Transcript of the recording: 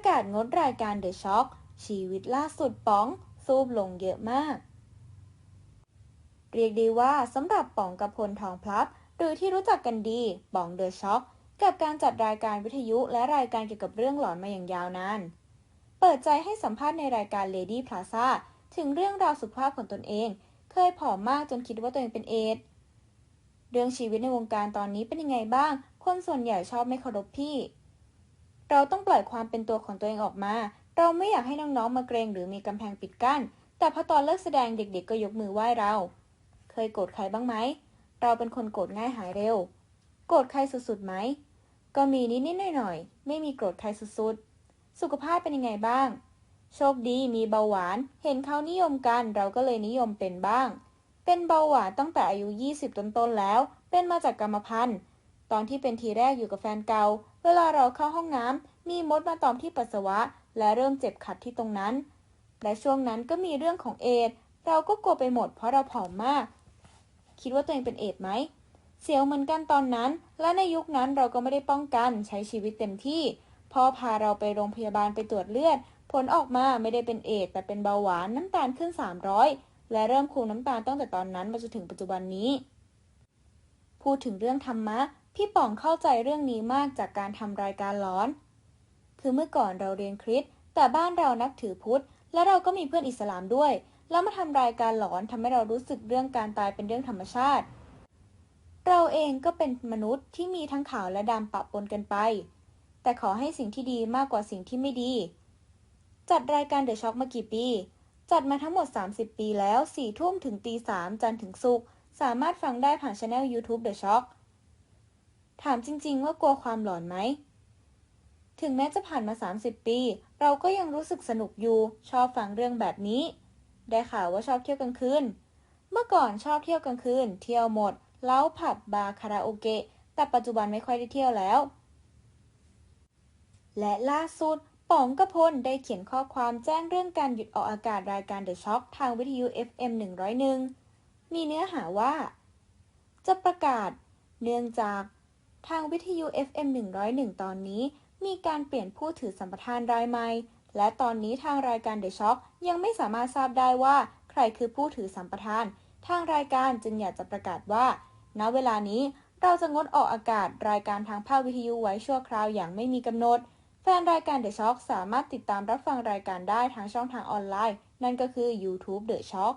ประกาศงดรายการเดอะช็อคชีวิตล่าสุดป๋องซูบลงเยอะมาก เรียกได้ว่าสำหรับป๋องกับพลทองพลับ หรือที่รู้จักกันดีป๋องเดอะช็อคกับการจัดรายการวิทยุและรายการเกี่ยวกับเรื่องหลอนมาอย่างยาวนาน เปิดใจให้สัมภาษณ์ในรายการ Lady Plaza ถึงเรื่องราวสุขภาพของตนเอง เคยผอมมากจนคิดว่าตัวเองเป็นเอดส์เรื่องชีวิตในวงการตอนนี้เป็นยังไงบ้าง คนส่วนใหญ่ชอบไม่เคารพพี่ เราต้องปล่อยความเป็นตัวของตัวเองออกมา เราไม่อยากให้น้องๆมาเกรงหรือมีกำแพงปิดกั้น แต่พอตอนเลิกแสดงเด็กๆ ก็ยกมือไหว้เรา เคยโกรธใครบ้างไหม เราเป็นคนโกรธง่ายหายเร็ว โกรธใครสุดๆไหม ก็มีนิดๆหน่อยๆ ไม่มีโกรธใครสุดๆ สุขภาพเป็นยังไงบ้าง โชคดีมีเบาหวาน เห็นเขานิยมกัน เราก็เลยนิยมเป็นบ้าง เป็นเบาหวานตั้งแต่อายุ 20 ต้นๆ แล้ว เป็นมาจากกรรมพันธุ์ ตอนที่เป็นทีแรกอยู่กับแฟนเก่า เวลาเราเข้าห้องน้ำมีมดมาตอมที่ปัสสาวะ และเริ่มเจ็บขัดที่ตรงนั้น และช่วงนั้นก็มีเรื่องของเอด เราก็กลัวไปหมดเพราะเราผอมมาก คิดว่าตัวเองเป็นเอดไหม เสียวเหมือนกันตอนนั้น และในยุคนั้นเราก็ไม่ได้ป้องกันใช้ชีวิตเต็มที่พ่อพาเราไปโรงพยาบาลไปตรวจเลือด ผลออกมาไม่ได้เป็นเอดแต่เป็นเบาหวานน้ำตาลขึ้น 300 และเริ่มคุมน้ำตาลตั้งแต่ตอนนั้นมาจนถึงปัจจุบันนี้ พูดถึงเรื่องธรรมะ พี่ป๋องเข้าใจเรื่องนี้มากจากการทำรายการหลอน คือเมื่อก่อนเราเรียนคริสต์แต่บ้านเรานับถือพุทธ และเราก็มีเพื่อนอิสลามด้วย แล้วมาทำรายการหลอนทำให้เรารู้สึกเรื่องการตายเป็นเรื่องธรรมชาติ เราเองก็เป็นมนุษย์ที่มีทั้งขาวและดำปะปนกันไป แต่ขอให้สิ่งที่ดีมากกว่าสิ่งที่ไม่ดี จัดรายการเดอะช็อคมากี่ปี จัดมาทั้งหมด 30 ปีแล้ว4ทุ่มถึงตี3จันทร์ถึงศุกร์สามารถฟังได้ผ่านช anel YouTube The Shock ถามจริง ๆ ว่ากลัวความหลอนไหม ถึงแม้จะผ่านมา 30 ปี เราก็ยังรู้สึกสนุกอยู่ ชอบฟังเรื่องแบบนี้ ได้ข่าวว่าชอบเที่ยวกลางคืน เมื่อก่อนชอบเที่ยวกลางคืน เที่ยวหมด เล้าผับบาร์คาราโอเกะ แต่ปัจจุบันไม่ค่อยได้เที่ยวแล้ว และล่าสุดป๋องกระพลได้เขียนข้อความแจ้งเรื่องการหยุดออกอากาศรายการ The Shock ทางวิทยุ FM 101 มีเนื้อหาว่า จะประกาศ เนื่องจาก ทางวิทยุ FM 101 ตอนนี้ มีการเปลี่ยนผู้ถือสัมปทานรายใหม่ และตอนนี้ทางรายการ The Shock ยังไม่สามารถทราบได้ว่า ใครคือผู้ถือสัมปทาน ทางรายการจึงอยากจะประกาศว่า ณ เวลานี้เราจะงดออกอากาศรายการทางภาควิทยุไว้ชั่วคราวอย่างไม่มีกำหนด แฟนรายการ The Shock สามารถติดตามรับฟังรายการได้ทางช่องทางออนไลน์ นั่นก็คือ YouTube The Shock